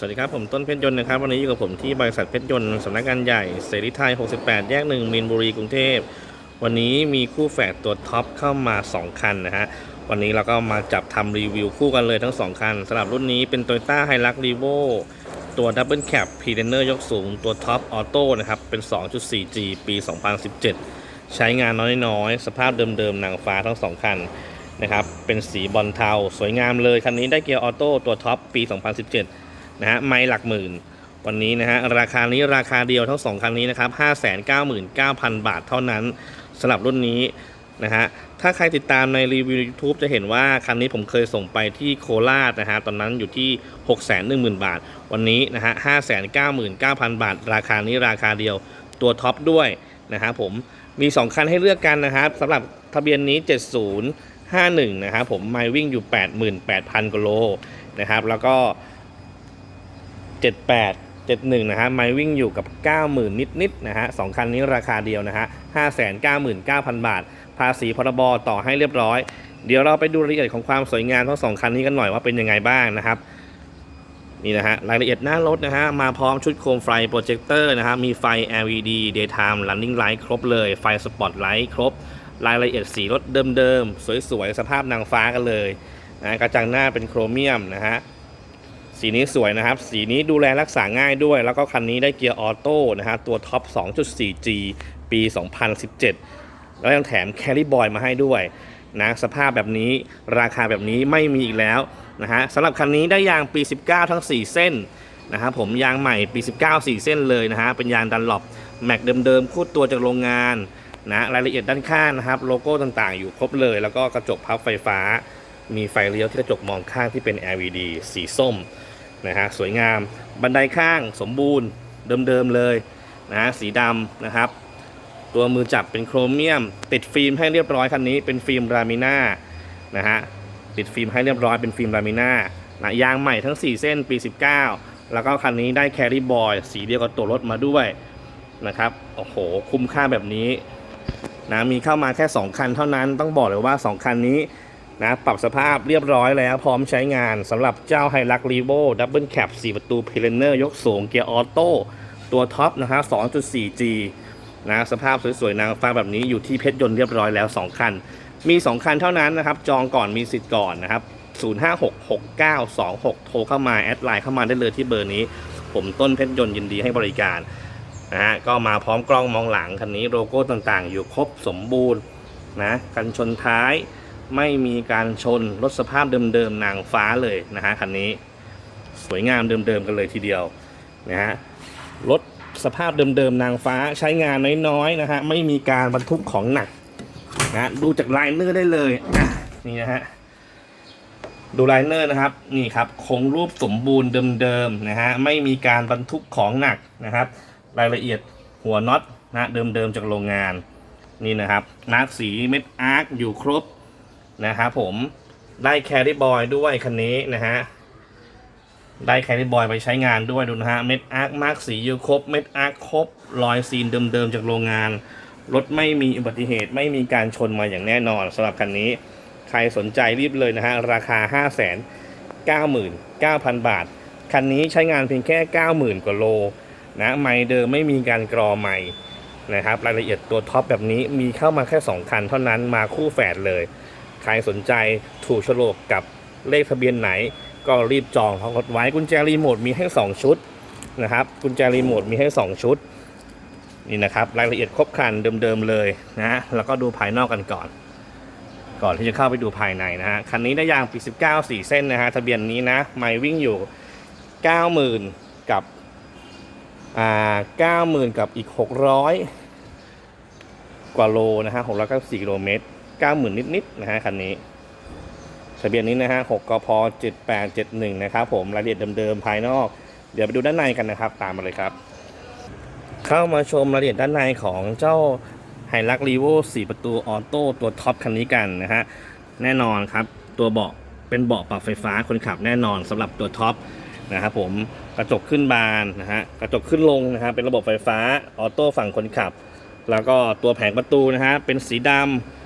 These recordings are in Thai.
สวัสดีครับผมต้นเพชรยนต์นะครับวันนี้อยู่กับผมที่บริษัทเพชรยนต์สำนักงานใหญ่เสรีไทย 68 แยกหนึ่งมีนบุรีกรุงเทพ วันนี้มีคู่แฝดตัวท็อปเข้ามา 2 คันนะฮะวันนี้เราก็มาจับทำรีวิวคู่กันเลยทั้ง 2 คันสำหรับรุ่นนี้เป็น Toyota Hilux Revo ตัว Double Cab p r e d e n e r ยกสูงตัวท็อปออโต้นะครับเป็น 2.4G ปี 2017 ใช้งานน้อยๆ สภาพเดิมๆหนางฟ้าทั้ง 2 คันนะครับเป็นสีบอลเทาสวยงามเลยคันนี้ได้เกียร์ออโต้ตัวท็อปปี 2017 นะฮะไม่หลักหมื่น วันนี้นะฮะราคานี้ราคาเดียวทั้ง 2คันนี้นะครับ599,000 บาทเท่านั้นสำหรับรุ่นนี้นะฮะถ้าใครติดตามในรีวิว YouTube จะเห็นว่าคันนี้ผมเคยส่งไปที่โคราชนะฮะตอนนั้นอยู่ที่ 610,000 บาท วันนี้นะฮะ599,000 บาท ราคานี้ราคาเดียวตัวท็อปด้วยนะฮะผมมี 2 คันให้เลือกกันนะครับสำหรับทะเบียนนี้ 70 51 นะครับผมไมล์วิ่งอยู่ 88,000กิโลนะครับแล้วก็ 78 71นะฮะไมล์วิ่งอยู่กับ 90,000 นิดๆนะฮะสองคันนี้ราคาเดียวนะฮะ599,000 บาท ภาษีพรบต่อให้เรียบร้อย เดี๋ยวเราไปดูรายละเอียดของความสวยงามทั้งสองคันนี้กันหน่อยว่าเป็นยังไงบ้างนะครับนี่นะฮะรายละเอียดหน้ารถนะฮะมาพร้อมชุดโคมไฟโปรเจคเตอร์นะฮะมีไฟ LED daytime running light ครบเลยไฟสปอตไลท์ครบ รายละเอียดสีรถเดิมๆ สวยๆ สภาพนางฟ้ากันเลยนะกระจังหน้าเป็นโครเมียมนะฮะ สีนี้สวยนะครับ สีนี้ดูแลรักษาง่ายด้วย แล้วก็คันนี้ได้เกียร์ออโต้นะฮะตัวท็อป 2.4G ปี 2017 แล้วยังแถมแคริบอยมาให้ด้วยนะสภาพแบบนี้ราคาแบบนี้ไม่มีอีกแล้วนะฮะสำหรับคันนี้ได้ยางปี 19 ทั้ง 4 เส้นนะครับผมยางใหม่ปี 19 4 เส้นเลยนะฮะเป็นยางดันหลบแม็กเดิมๆคู่ตัวจากโรงงานนะรายละเอียดด้านข้างนะครับ โลโก้ต่างๆ อยู่ครบเลย แล้วก็กระจกพับไฟฟ้า มีไฟเลี้ยวที่กระจกมองข้างที่เป็น LED สีส้ม นะฮะสวยงาม บันไดข้างสมบูรณ์เดิมๆเลยนะฮะสีดำนะครับ ตัวมือจับเป็นโครเมียม ติดฟิล์มให้เรียบร้อยคันนี้เป็นฟิล์มรามิน่านะฮะติดฟิล์มให้เรียบร้อยเป็นฟิล์มรามิน่านะยางใหม่ทั้ง 4 เส้นปี 19 แล้วก็คันนี้ได้แคริบอยสีเดียวกับตัวรถมาด้วยนะครับโอ้โหคุ้มค่าแบบนี้นะมีเข้ามาแค่ 2 คันเท่านั้นต้องบอกเลยว่า 2 คันนี้ นะปรับสภาพเรียบร้อยแล้วพร้อมใช้งานสำหรับเจ้าไฮรักรีโวดับเบิลแคป4ประตูเพลเนอร์ยกสูงเกียร์ออโต้ตัวท็อปนะฮะ 2.4G นะสภาพสวยๆนางฟ้าแบบนี้อยู่ที่เพชรยนต์เรียบร้อยแล้ว 2 คัน มี 2 คันเท่านั้นนะครับ จองก่อนมีสิทธิ์ก่อนนะครับ 0566926 โทรเข้ามา แอดไลน์เข้ามาได้เลยที่เบอร์นี้ ผมต้นเพชรยนต์ยินดีให้บริการนะฮะก็มาพร้อมกล้องมองหลังคันนี้โลโก้ต่างๆ อยู่ครบสมบูรณ์นะกันชนท้าย ไม่มีการชนรถสภาพเดิมๆนางฟ้าเลยนะฮะคันนี้สวยงามเดิมๆกันเลยทีเดียวนะฮะรถสภาพเดิมๆนางฟ้าใช้งานน้อยๆนะฮะไม่มีการบรรทุกของหนักนะดูจากลายเนอร์ได้เลยนี่นะฮะดูลายเนอร์นะครับนี่ครับคงรูปสมบูรณ์เดิมๆนะฮะไม่มีการบรรทุกของหนักนะครับ รายละเอียดหัวน็อตนะเดิมๆจากโรงงานนี่นะครับมาร์กสีเม็ดอาร์คอยู่ครบ นะครับผมได้แคริบอยด้วยคันนี้นะฮะได้แคริบอยไปใช้งานด้วยดูนะฮะเม็ดอาร์คมาร์กสีอยู่ครบเม็ดอาร์คครบรอยซีนเดิมๆจากโรงงานรถไม่มีอุบัติเหตุไม่มีการชนมาอย่างแน่นอนสำหรับคันนี้ ใครสนใจรีบเลยนะฮะราคา 5 9 9 0 0 0 บาท คันนี้ใช้งานเพียงแค่ 90,000 กว่าโลนะไม่เดิมไม่มีการกรอไม่นะครับรายละเอียดตัวท็อปแบบนี้มีเข้ามาแค่ 2 คันเท่านั้นมาคู่แฝดเลย ใครสนใจถูกโฉลกกับเลขทะเบียนไหน ก็รีบจองเขารถไว้กุญแจรีโมทมีให้ 2 ชุดนะครับ กุญแจรีโมทมีให้ 2 ชุด นี่นะครับ รายละเอียดครบครันเดิมๆเลยนะแล้วก็ดูภายนอกกันก่อน ก่อนที่จะเข้าไปดูภายในนะฮะคันนี้ได้ยางปี19 4 เส้นนะฮะทะเบียนนี้นะไม่วิ่งอยู่ 90,000 กับอ่าเก้าหมื่นกับอีกหกร้อยกว่าโลนะฮะหกร้อยเก้าสี่กิโลเมตร เก้าหมื่นนิดๆนะฮะคันนี้ทะเบียนนี้นะฮะหกกพเจ็ดแปดเจ็ดหนึ่งนะครับผมรายละเอียดเดิมๆภายนอก เดี๋ยวไปดูด้านในกันนะครับ ตามมาเลยครับ เข้ามาชมรายละเอียดด้านในของเจ้าไฮลักรีโวสี่ประตูออโต้ตัวท็อปคันนี้กันนะฮะแน่นอนครับ ตัวเบาะเป็นเบาะปรับไฟฟ้าคนขับแน่นอนสำหรับตัวท็อปนะครับผมกระจกขึ้นบานนะฮะกระจกขึ้นลงนะฮะเป็นระบบไฟฟ้าออโต้ฝั่งคนขับ แล้วก็ตัวแผงประตูนะฮะเป็นสีดำ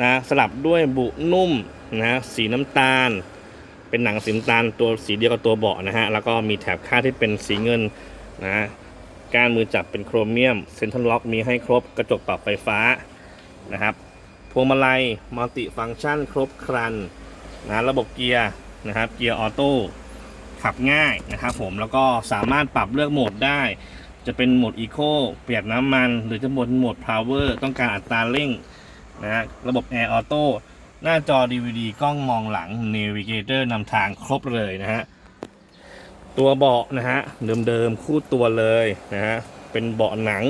นะสลับด้วยบุนุ่มนะฮะสีน้ำตาล เป็นหนังสีน้ำตาลตัวสีเดียวกับตัวเบาะนะฮะแล้วก็มีแถบข้าที่เป็นสีเงินนะก้านมือจับเป็นโครเมียมเซ็นทรัลล็อกมีให้ครบกระจกปรับไฟฟ้านะครับพวงมาลัยมัลติฟังก์ชันครบครันนะระบบเกียร์นะครับเกียร์ออโต้ขับง่ายนะครับผมแล้วก็สามารถปรับเลือกโหมดได้ จะเป็นโหมดอีโคประหยัดน้ำมัน หรือจะโหมดโหมดพาวเวอร์ต้องการอัตราเร่ง นะฮะระบบแอร์ออโต้หน้าจอ DVD กล้องมองหลัง Navigator นำทางครบเลยนะฮะ ตัวเบาะนะฮะ เดิมๆ คู่ตัวเลยนะฮะ เป็นเบาะหนัง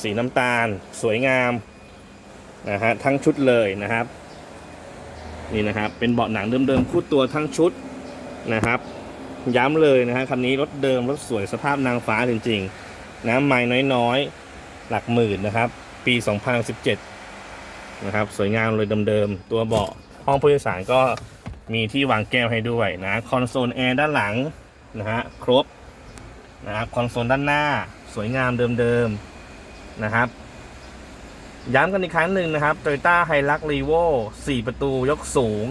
สีน้ำตาล สวยงามนะฮะ ทั้งชุดเลยนะครับ นี่นะครับ เป็นเบาะหนังเดิมๆ คู่ตัวทั้งชุดนะครับย้ำเลยนะฮะคันนี้รถเดิมรถสวยสภาพนางฟ้าจริงๆนะไม่น้อยๆ หลักหมื่นนะครับ ปี 2017 นะครับ สวยงามเลยเดิมๆตัวเบาะห้องผู้โดยสารก็มีที่วางแก้วให้ด้วยนะคอนโซลแอร์ด้านหลังนะฮะครบนะครับคอนโซลด้านหน้า สวยงามเดิมๆนะครับย้ำกันอีกครั้งหนึ่งนะครับ Toyota Hilux Revo 4 ประตูยกสูง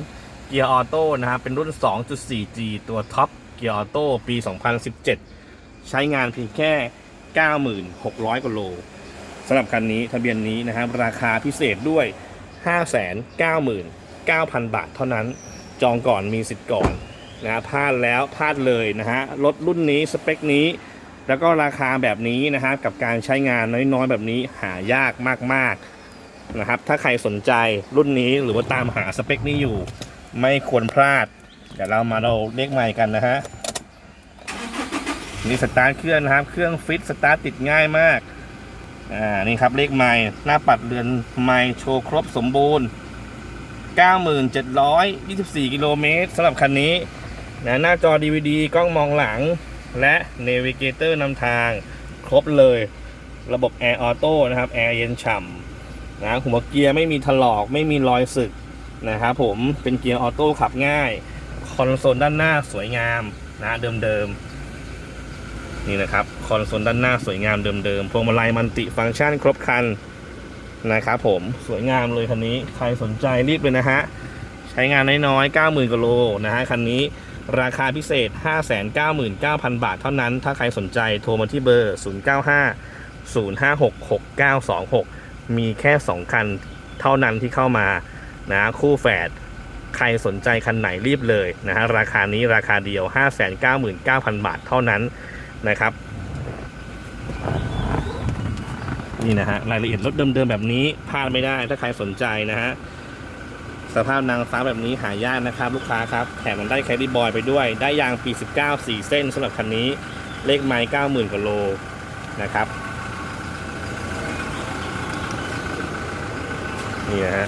เกียร์ออโต้นะครับ เป็นรุ่น 2.4G ตัวท็อป เกียร์ออโต้ปี 2017 ใช้งานเพียงแค่ 9,600กว่าโล สำหรับคันนี้ทะเบียนนี้นะครับราคาพิเศษด้วย 599,000 บาทเท่านั้นจองก่อนมีสิทธิ์ก่อนนะพลาดแล้วพลาดเลยนะฮะรถรุ่นนี้สเปคนี้ แล้วก็ราคาแบบนี้นะฮะกับการใช้งานน้อยๆแบบนี้หายากมากๆนะครับถ้าใครสนใจรุ่นนี้หรือว่าตามหาสเปคนี้อยู่ ไม่ควรพลาด เดี๋ยวเรามาเราเลขใหม่กันนะฮะนี่สตาร์ทเครื่องนะครับ เครื่องฟิตสตาร์ทติดง่ายมาก อ่านี่ครับเลขใหม่หน้าปัดเรือนใหม่โชว์ครบสมบูรณ์ 9724 กิโลเมตรสำหรับคันนี้นะหน้าจอ DVD กล้องมองหลัง และ Navigator นำทางครบเลย ระบบ Air Auto นะครับแอร์เย็นฉ่ำนะหัวเกียร์ไม่มีถลอกไม่มีรอยสึกนะครับผมเป็นเกียร์ออโต้ขับง่าย คอนโซลด้านหน้าสวยงามนะเดิมๆ นี่นะครับคอนโซลด้านหน้าสวยงามเดิมๆพวงมาลัยมันติฟังก์ชันครบครันนะครับผมสวยงามเลยคันนี้ใครสนใจรีบเลยนะฮะใช้งานน้อยๆ90,000กิโลนะฮะคันนี้ราคาพิเศษ 599,000 บาทเท่านั้น ถ้าใครสนใจโทรมาที่เบอร์ 095 056 6926 มีแค่ 2 คันเท่านั้นที่เข้ามานะคู่แฝดใครสนใจคันไหนรีบเลยนะฮะราคานี้ราคาเดียว 599,000 บาทเท่านั้น นะครับ นี่นะฮะรายละเอียดรถเดิมๆแบบนี้พลาดไม่ได้ถ้าใครสนใจนะฮะสภาพนางฟ้าแบบนี้หายากนะครับ ลูกค้าครับแถมมันได้แคดดี้บอยไปด้วย ได้ยางปี 19 4 เส้นสำหรับคันนี้เลขไม้90,000กว่าโลนะครับนี่นะฮะ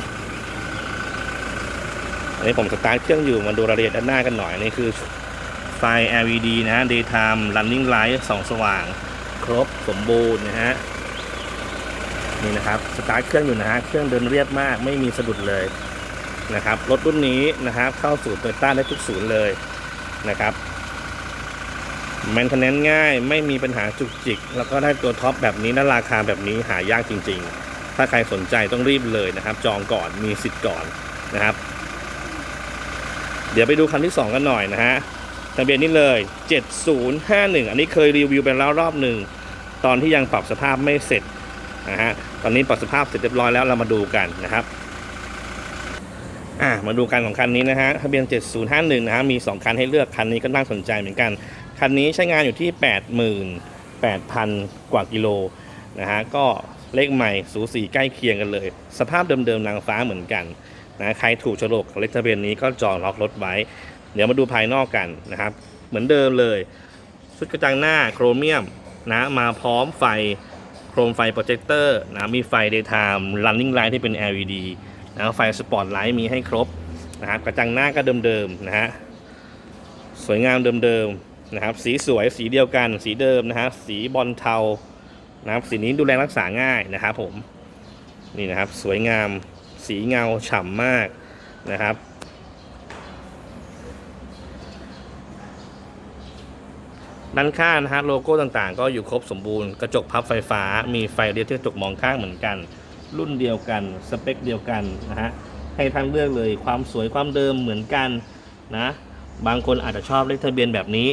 อันนี้ผมสตาร์ทเครื่องอยู่มาดูรายละเอียดด้านหน้ากันหน่อยนี่คือ ไฟ LED นะฮะ daytime running light ส่องสว่าง ครบสมบูรณ์นะฮะ นี่นะครับสตาร์ทเครื่องอยู่นะฮะ เครื่องเดินเรียบมากไม่มีสะดุดเลยนะครับ รถรุ่นนี้นะครับเข้าสู่โตโยต้าได้ทุกศูนย์เลยนะครับแมนเทนแนนง่ายไม่มีปัญหาจุกจิก แล้วก็ได้ตัวท็อปแบบนี้และราคาแบบนี้หายากจริง ๆ ถ้าใครสนใจต้องรีบเลยนะครับ จองก่อนมีสิทธิ์ก่อนนะครับ เดี๋ยวไปดูคันที่ 2 กันหน่อยนะฮะ ทะเบียนนี้เลย 7051 อันนี้เคยรีวิวไปแล้วรอบหนึ่ง ตอนที่ยังปรับสภาพไม่เสร็จนะฮะ ตอนนี้ปรับสภาพเสร็จเรียบร้อยแล้วเรามาดูกันนะครับ อะมาดูกันของคันนี้นะฮะ ทะเบียน 7051 นะฮะ มี 2 คันให้เลือก คันนี้ก็น่าสนใจเหมือนกัน คันนี้ใช้งานอยู่ที่ 88,000 กว่ากิโลนะฮะ ก็เลขใหม่สูสีใกล้เคียงกันเลย สภาพเดิมๆนางฟ้าเหมือนกันนะ ใครถูกโฉลกเลขทะเบียนนี้ก็จองล็อกรถไว้ เดี๋ยวมาดูภายนอกกันนะครับ เหมือนเดิมเลย ชุดกระจังหน้าโครเมียมนะมาพร้อมไฟโครมไฟโปรเจคเตอร์นะมีไฟ daytime running light ที่เป็น LED นะไฟสปอตไลท์มีให้ครบนะครับกระจังหน้าก็เดิมๆนะฮะสวยงามเดิมๆนะครับสีสวยสีเดียวกัน สีเดิมนะฮะสีบอลเทานะครับสีนี้ดูแลรักษาง่ายนะครับผมนี่นะครับสวยงามสีเงาฉ่ำมากนะครับ ด้านข้างนะฮะโลโก้ต่างๆ ก็อยู่ครบสมบูรณ์ กระจกพับไฟฟ้า มีไฟเลี้ยวที่กระจกมองข้างเหมือนกัน รุ่นเดียวกัน สเปคเดียวกันนะฮะให้ท่านเลือกเลยความสวยความเดิมเหมือนกันนะบางคนอาจจะชอบเลขทะเบียนแบบนี้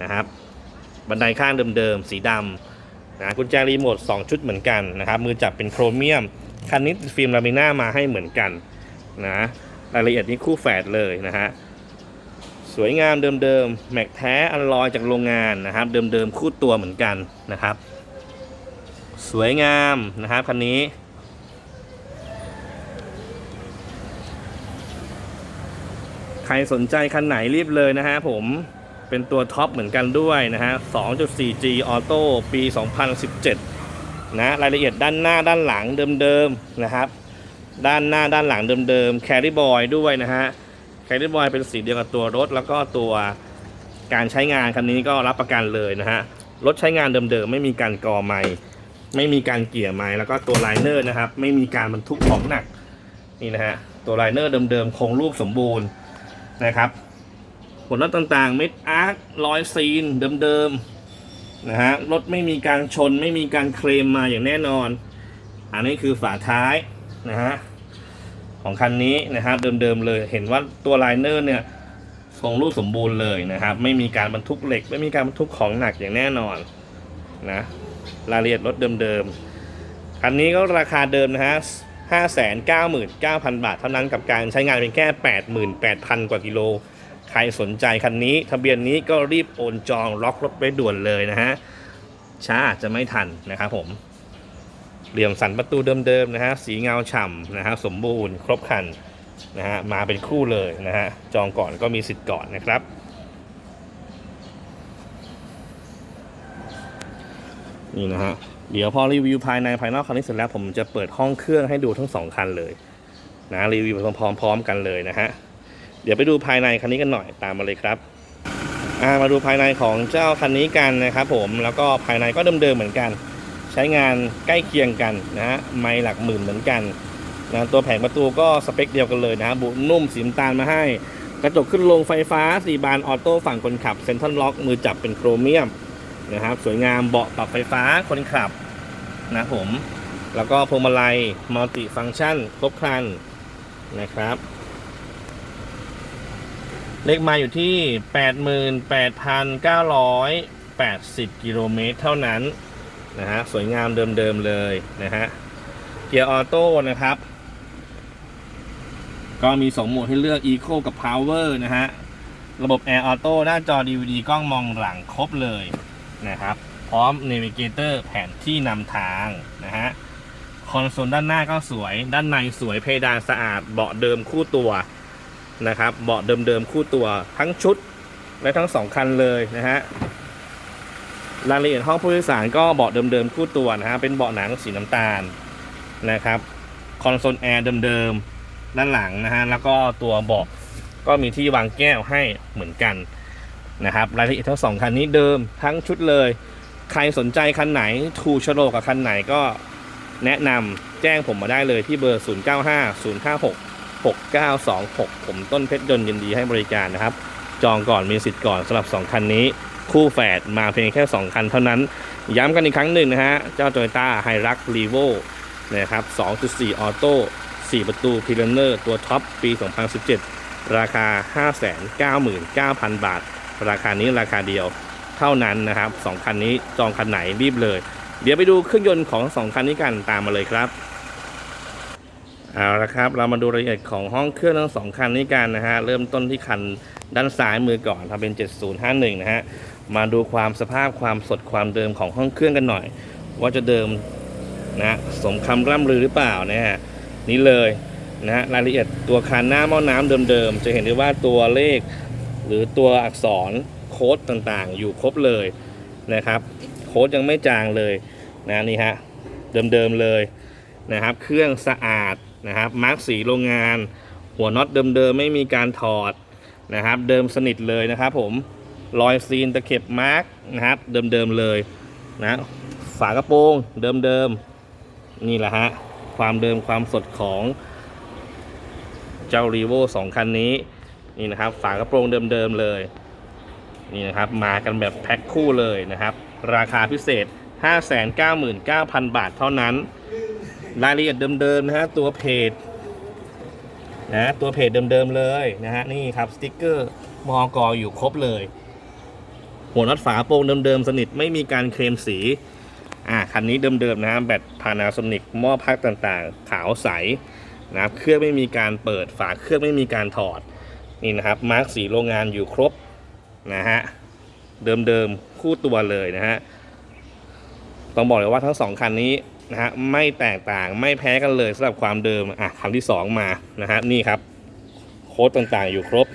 นะครับบันไดข้างเดิมๆสีดำนะกุญแจรีโมท2 ชุดเหมือนกันนะครับมือจับเป็นโครเมียม คันนี้ฟิล์มลามิน่ามาให้เหมือนกันนะรายละเอียดนี้คู่แฝดเลยนะฮะ สวยงามเดิมๆแม็กแท้อัลลอยจากโรงงานนะครับ เดิมๆคู่ตัวเหมือนกันนะครับ สวยงามนะครับคันนี้ ใครสนใจคันไหนรีบเลยนะฮะผมเป็นตัวท็อปเหมือนกันด้วยนะฮะ 2.4G Auto ปี 2017 นะ รายละเอียดด้านหน้าด้านหลังเดิมๆนะครับ ด้านหน้าด้านหลังเดิมๆ Carry Boy ด้วยนะฮะ Carry Boy เป็นสีเดียวกับตัวรถ แล้วก็ตัวการใช้งานคันนี้ก็รับประกันเลยนะฮะ รถใช้งานเดิมๆ ไม่มีการกอไม้ไม่มีการเกี่ยไม้แล้วก็ตัวไลเนอร์นะครับ ไม่มีการบรรทุกของหนักนี่นะฮะ ตัวไลเนอร์เดิมๆคงรูปสมบูรณ์นะครับผลลัพธ์ต่างๆ เม็ดอาร์ครอยซีนเดิมๆนะฮะ รถไม่มีการชนไม่มีการเคลมมาอย่างแน่นอน อันนี้คือฝาท้ายนะฮะ ของคันนี้นะครับเดิมๆเลย เห็นว่าตัวไลเนอร์เนี่ยทรงรูปสมบูรณ์เลยนะครับ ไม่มีการบรรทุกเหล็ก ไม่มีการบรรทุกของหนักอย่างแน่นอนนะรายละเอียดรถเดิมๆคันนี้ก็ราคาเดิมนะฮะ599,000 บาท เท่านั้นกับการใช้งานเป็นแค่ 88,000 กว่ากิโล ใครสนใจคันนี้ ทะเบียนนี้ก็รีบโอนจองล็อกรถไว้ด่วนเลยนะฮะช้าจะไม่ทันนะครับผม เหลี่ยมสันประตูเดิมๆนะฮะสีเงาฉ่ำนะฮะสมบูรณ์ครบคันนะฮะมาเป็นคู่เลยนะฮะจองก่อนก็มีสิทธิ์ก่อนนะครับ นี่นะฮะเดี๋ยวพอรีวิวภายในภายนอกคันนี้เสร็จแล้วผมจะเปิดห้องเครื่องให้ดูทั้งสองคันเลยนะรีวิวพร้อมๆกันเลยนะฮะเดี๋ยวไปดูภายในคันนี้กันหน่อยตามมาเลยครับมาดูภายในของเจ้าคันนี้กันนะครับผมแล้วก็ภายในก็เดิมๆเหมือนกัน ใช้งานใกล้เคียงกันนะฮะไม่หลักหมื่นเหมือนกันนะตัวแผงประตูก็สเปคเดียวกันเลยนะฮะบุนุ่มสีน้ำตาลมาให้ กระจกขึ้นลงไฟฟ้า4บานออโต้ฝั่งคนขับเซ็นทรัลล็อกมือจับเป็นโครเมียมนะครับสวยงามเบาะปรับไฟฟ้าคนขับนะผมแล้วก็พวงมาลัยมัลติฟังก์ชันครบครันนะครับเลขมาอยู่ที่ 88,980 กิโลเมตรเท่านั้น นะฮะสวยงามเดิมๆเลยนะฮะเกียร์ออโต้นะครับ ก็มี2โหมดให้เลือก Eco กับ Power นะฮะระบบ Air Auto หน้าจอ DVD กล้องมองหลังครบเลยนะครับ พร้อม Navigator แผนที่นำทางนะฮะคอนโซลด้านหน้าก็สวย ด้านในสวยเพดานสะอาดเบาะเดิมคู่ตัวนะครับ เบาะเดิมๆคู่ตัวทั้งชุดและทั้งสองคันเลยนะฮะ รายละเอียดห้องผู้โดยสารก็เบาะเดิมๆคู่ตัวนะฮะเป็นเบาะหนังสีน้ำตาลนะครับคอนโซลแอร์เดิมๆด้านหลังนะฮะแล้วก็ตัวเบาะก็มีที่วางแก้วให้เหมือนกันนะครับรายละเอียดทั้งสองคันนี้เดิมทั้งชุดเลย ใครสนใจคันไหนถูกโฉลกกับคันไหนก็แนะนำแจ้งผมมาได้เลยที่เบอร์ 095056 6926 ผมต้นเพชรยนต์ยินดีให้บริการนะครับ จองก่อนมีสิทธิ์ก่อนสำหรับ 2 คันนี้ คู่แฝดมาเพียงแค่ 2 คันเท่านั้น ย้ำกันอีกครั้งหนึ่งนะฮะ เจ้า Toyota h i r u x r e v o นะครับ 2.4 ออโต้ 4 ประตู p i l a n e r ตัวท็อปปี 2017 ราคา 599,000 บาท ราคานี้ราคาเดียวเท่านั้นนะครับสองคันนี้จองคันไหนรีบเลย เดี๋ยวไปดูเครื่องยนต์ของสองคันนี้กันตามมาเลยครับเอาละครับเรามาดูรายละเอียดของห้องเครื่องทั้งสองคันนี้กันนะฮะเริ่มต้นที่คันด้านซ้ายมือก่อนทำเป็น 7051 นะฮะ มาดูความสภาพความสดความเดิมของห้องเครื่องกันหน่อย ว่าจะเดิมนะสมคำร่ำลือหรือเปล่านะฮะนี่เลยนะฮะรายละเอียดตัวคันหน้าหม้อน้ำเดิมๆ จะเห็นได้ว่าตัวเลข หรือตัวอักษรโค้ดต่างๆ อยู่ครบเลยนะครับ โค้ดยังไม่จางเลยนะนี่ฮะเดิมๆเลยนะครับ เครื่องสะอาดนะครับมาร์กสีโรงงาน หัวน็อตเดิมๆไม่มีการถอดนะครับ เดิมสนิทเลยนะครับผม รอยซีนตะเข็บมาร์กนะครับ เดิมๆเลยนะฝากระโปรงเดิมๆนี่แหละฮะความเดิมความสดของเจ้ารีโวสองคันนี้นี่นะครับ ฝากระโปรงเดิมๆเลยนี่นะครับ มากันแบบแพ็คคู่เลยนะครับ ราคาพิเศษ 599,000 บาทเท่านั้น รายละเอียดเดิมๆนะฮะตัวเพจนะตัวเพจเดิมๆเลยนะฮะนี่ครับสติกเกอร์มอกออยู่ครบเลย หัวน็อตฝาโปร่งเดิมๆ สนิทไม่มีการเคลมสี อ่าคันนี้เดิมๆนะฮะแบตพานาโซนิกหม้อพักต่างๆ ขาวใสนะครับเครื่องไม่มีการเปิดฝาเครื่องไม่มีการถอดนี่นะครับมาร์กสีโรงงานอยู่ครบนะฮะเดิมๆคู่ตัวเลยนะฮะต้องบอกเลยว่าทั้งสองคันนี้นะฮะไม่แตกต่างไม่แพ้กันเลยสำหรับความเดิมอะคันที่สองมานะฮะนี่ครับ โค้ดต่างๆอยู่ครบ